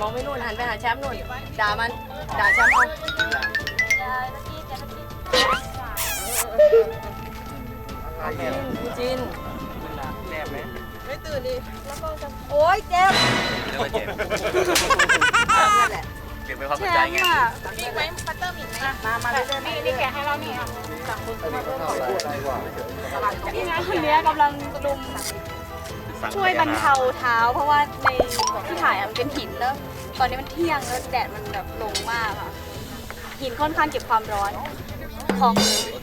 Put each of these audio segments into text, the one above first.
มองไม่นู่นหันไปหาแชมป์นู่น ด่ามัน ด่าแชมป์เอาพี่จินไม่ตื่นดิ แล้วก็จะ โอ๊ยเจ็บเรียกว่าเจ็บนั่นแหละเก็บไว้ความสนใจไงมีไหมพัตเตอร์มีไหมมามาเรื่อยๆนี่นี่แกะให้เรานี่อะนี่ไงคนเนี้ยกำลังลุม ช่วยบรรเทาเท้า เพราะว่าในที่ถ่ายอะมันเป็นหินแล้วตอนนี้มันเที่ยงแล้วแดดมันแบบลงมากค่ะหินค่อนข้างเก็บความร้อนพองเลย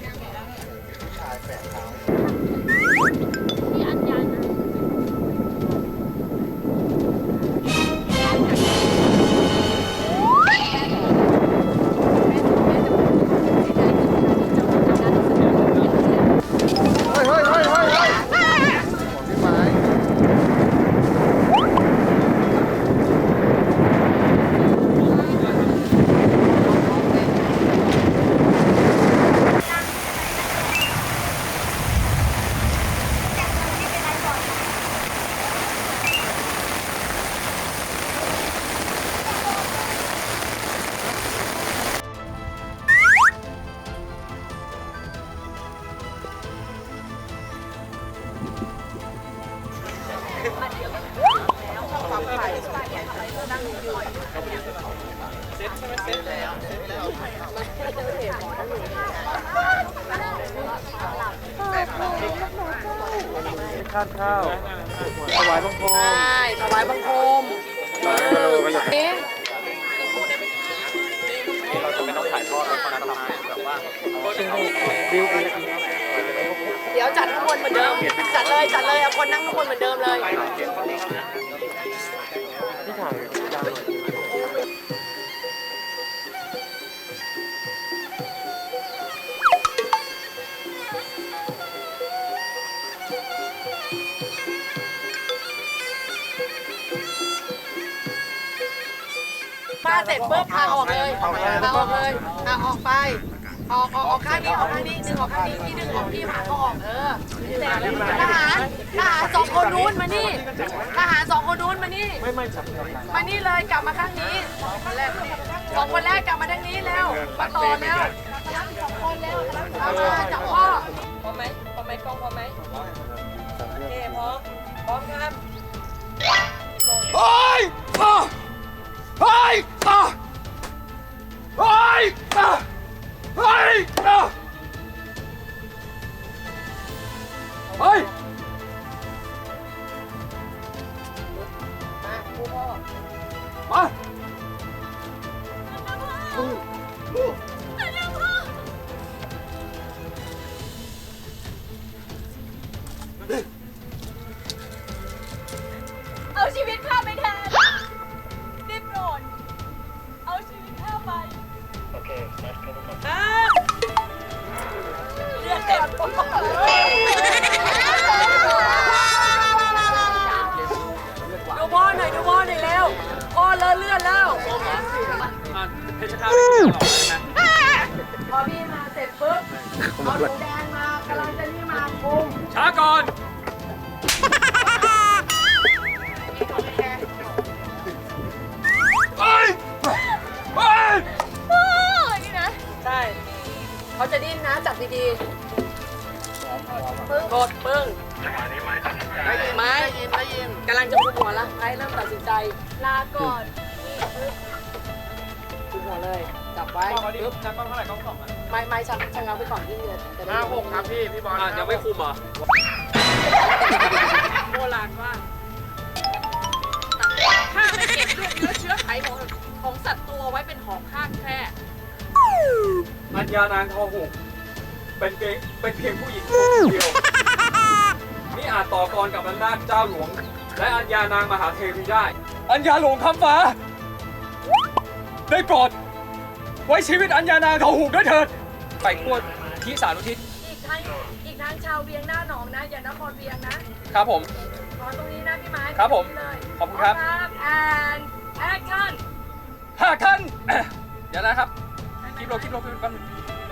ข้าวข้าวถวายบังคมใช่ถวายบังคมนี่เราจะไม่ต้องถ่ายทอดแล้วตอนนั้นทำแบบว่าดิวเดี๋ยวจัดข้างบนเหมือนเดิม จัดเลยจัดเลยเอาคนนั่งข้างบนเหมือนเดิมเลยาเสร็จปุ๊บพาออกเลยพาออกเลยพาออกไป ออกออกออกข้างนี้ออกข้างนี้ดึงออกข้างนี้ที่ดึงออกพี่พาเขาออกเออทหารทหารสองคนนู้นมานี่ทหารสองคนนู้นมานี่ไม่ไม่จับมานี่เลยกลับมาข้างนี้สองคนแรกกลับมาทางนี้แล้วมาต่อแล้วเอามาจับพ่อพร้อมไหมพร้อมไหมกล้องพร้อมไหมโอเคพร้อมพร้อมครับเฮ้ยอะ เเลือดเต็มดูพ่อหน่อยดูพ่อหน่อยเร็วพ่อเลอะเลือดแล้วเพชรฆาตไม่หลอกใช่ไหมพอพี่มาเสร็จปุ๊บเอาหนูแดงมากำลังจะนี่มาคุมช้าก่อน งไม้กำลังจะคุมหัวละไอ้เริ่มตัดสินใจลาก่อนคุมหัวเลยจับไว้กล้องเขาดิกล้องเท่าไหร่กล้องสองอะไม้ไม้ชักชักเงาไปก่อนที่จะจะได้ห้าหกครับพี่พี่บอลอะยังไม่คุมเหรอโบราณมากข้าไม่เก็บเลือดเนื้อเชื้อไขของของสัตว์ตัวไว้เป็นของข้างแค่อัญญานางทองหุกเป็นเพียงเป็นเพียงผู้หญิงคนเดียวนี่ อาจต่อกรกับอำนาจเจ้าหลวง และอัญญานางมหาเทวีได้ อัญญาหลวงคำฟ้า ได้โปรดไว้ชีวิตอัญญานางทองหุกด้วยเถิดไปทั่วที่สารุทิศอีกทั้งอีกทั้งชาวเวียงหน้าหนองนะ อย่านครเวียงนะครับผม ขอตรงนี้นะพี่ไม้ครับผมตงนี้เลยขอบคุณครับแอนแอคชั่นห้าท่านเดี๋ยวนะครับคลิปโลคลิปโลคลิปโลแป๊บนึง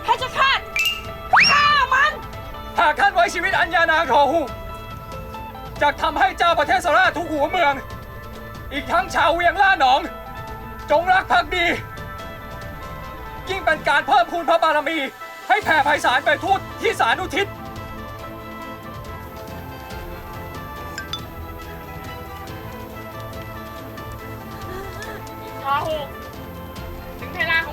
เพชรฆาตฆ่ามันหากท่านไว้ชีวิตอัญญานางทองหุก จะทำให้เจ้าประเทศสราทุกหัวเมือง อีกทั้งชาวเวียงล่าหนอง จงรักภักดี ยิ่งเป็นการเพิ่มพูนพระบารมี ให้แผ่ไพศาลไปทั่วที่สานุทิศทอหกถึงเวลาของ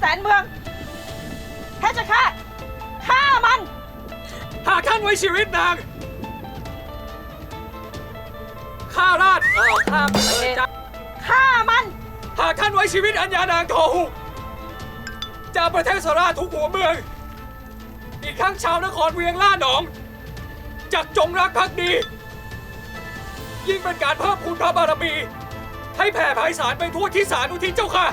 แสนเมืองแพชฌฆาตฆ่ามัน หากท่านไว้ชีวิตนางข้าราชเอ่อข้าเอ่อจะฆ่ามัน หากท่านไว้ชีวิตอัญญานางทอหุกจะประเทศสราชทุกหัวเมือง อีกครั้งชาวนครเวียงล่าหนองจักจงรักภักดี ยิ่งเป็นการเพิ่มพูนพระบารมี ให้แผ่ไพศาลไปทั่วที่สานุทิศเจ้าค่ะ